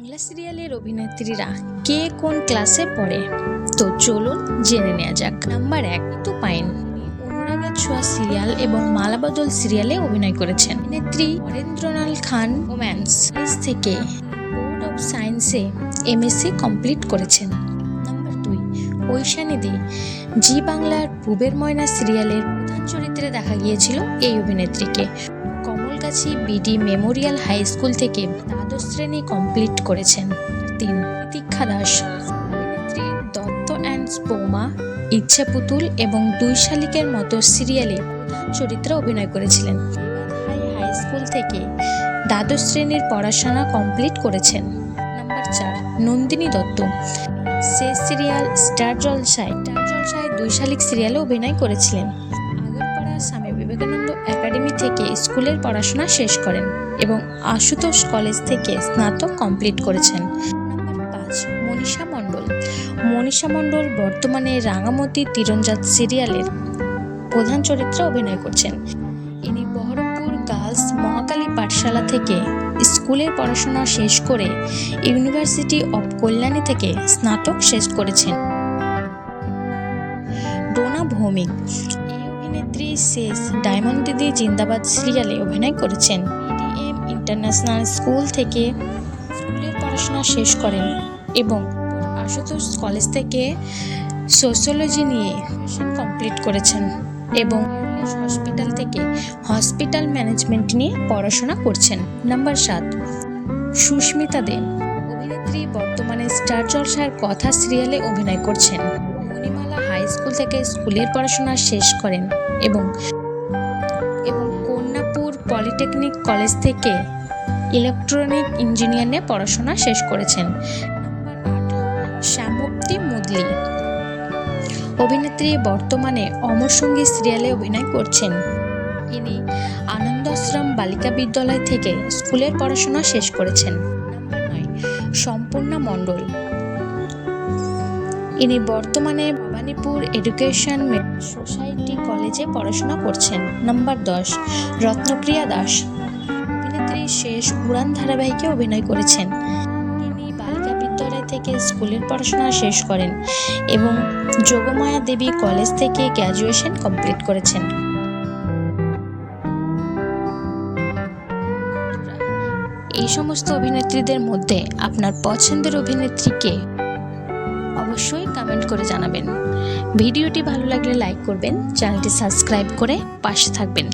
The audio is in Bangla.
বাংলা সিরিয়ালের অভিনেত্রীরা কে কোন ক্লাসে পড়ে? তো চলুন জেনে নেওয়া যাক। নাম্বার এক তো পাইন অনুরাগের ছোঁয়া সিরিয়াল এবং মালাবদল সিরিয়ালে অভিনয় করেছেন। অভিনেত্রী হরেন্দ্রনাল খান ওম্যান্স কলেজ থেকে বোর্ড অফ সায়েন্সে এমএসসি কমপ্লিট করেছেন। নাম্বার দুই ঐশানিদি জি বাংলার পূবের ময়না সিরিয়ালের প্রধান চরিত্রে দেখা গিয়েছিল এই অভিনেত্রীকে। Kamalgachhi B D memorial high school থেকে শ্রেণি কমপ্লিট করেছেন। তিন দীক্ষা দাস, অভিনেত্রী দত্ত অ্যান্ড স্পৌমা ইচ্ছা পুতুল এবং দুই শালিকের মতো সিরিয়ালে চরিত্রে অভিনয় করেছিলেন। হাই স্কুল থেকে দ্বাদশ শ্রেণির পড়াশোনা কমপ্লিট করেছেন। নাম্বার চার, নন্দিনী দত্ত। সে সিরিয়াল স্টার জলসায় স্টার জলসায় দুই শালিক সিরিয়ালে অভিনয় করেছিলেন। বিবেকানন্দ একাডেমি থেকে স্কুলের পড়াশোনা শেষ করেন এবং আশুতোষ কলেজ থেকে স্নাতক কমপ্লিট করেছেন। পাঁচ, মনীষা মণ্ডল। মনীষা মণ্ডল বর্তমানে রাঙামতি তীরঞ্জাত সিরিয়ালের প্রধান চরিত্রে অভিনয় করছেন। ইনি বহরমপুর গার্লস মহাকালী পাঠশালা থেকে স্কুলের পড়াশোনা শেষ করে ইউনিভার্সিটি অব কল্যাণী থেকে স্নাতক শেষ করেছেন। ডোনা ভৌমিক অভিনেত্রী শেষ ডায়মন্ড দিদি জিন্দাবাদ সিরিয়ালে অভিনয় করেছেন। পিডিএম ইন্টারন্যাশনাল স্কুল থেকে স্কুলের পড়াশোনা শেষ করেন এবং আশুতোষ কলেজ থেকে সোশ্যোলজি নিয়ে কমপ্লিট করেছেন এবং হসপিটাল থেকে হসপিটাল ম্যানেজমেন্ট নিয়ে পড়াশোনা করছেন। নাম্বার সাত, সুস্মিতা দে অভিনেত্রী বর্তমানে স্টার জলসার কথা সিরিয়ালে অভিনয় করছেন। স্কুল থেকে স্কুলের পড়াশোনা শেষ করেন এবং এবং কন্যাপুর পলিটেকনিক কলেজ থেকে ইলেকট্রনিক ইঞ্জিনিয়ার নিয়ে পড়াশোনা শেষ করেছেন। শ্যামপ্তি মুদলি। অভিনেত্রী বর্তমানে অমর সঙ্গী সিরিয়ালে অভিনয় করছেন। ইনি আনন্দ আশ্রম বালিকা বিদ্যালয় থেকে স্কুলের পড়াশোনা শেষ করেছেন। সম্পূর্ণা মণ্ডল। ইনি বর্তমানে ভবানীপুর এডুকেশন সোসাইটি কলেজে পড়াশোনা করছেন। নাম্বার দশ, রত্নপ্রিয়া দাস। অভিনেত্রী শেষ উড়ান ধারাবাহিকে অভিনয় করেছেন। তিনি বালিকা বিদ্যালয় থেকে স্কুলের পড়াশোনা শেষ করেন এবং যোগমায়া দেবী কলেজ থেকে গ্র্যাজুয়েশন কমপ্লিট করেছেন। এই সমস্ত অভিনেত্রীদের মধ্যে আপনার পছন্দের অভিনেত্রীকে অবশ্যই কমেন্ট করে জানাবেন। ভিডিওটি ভালো লাগলে লাইক করবেন চ্যানেলটি সাবস্ক্রাইব করে পাশে থাকবেন।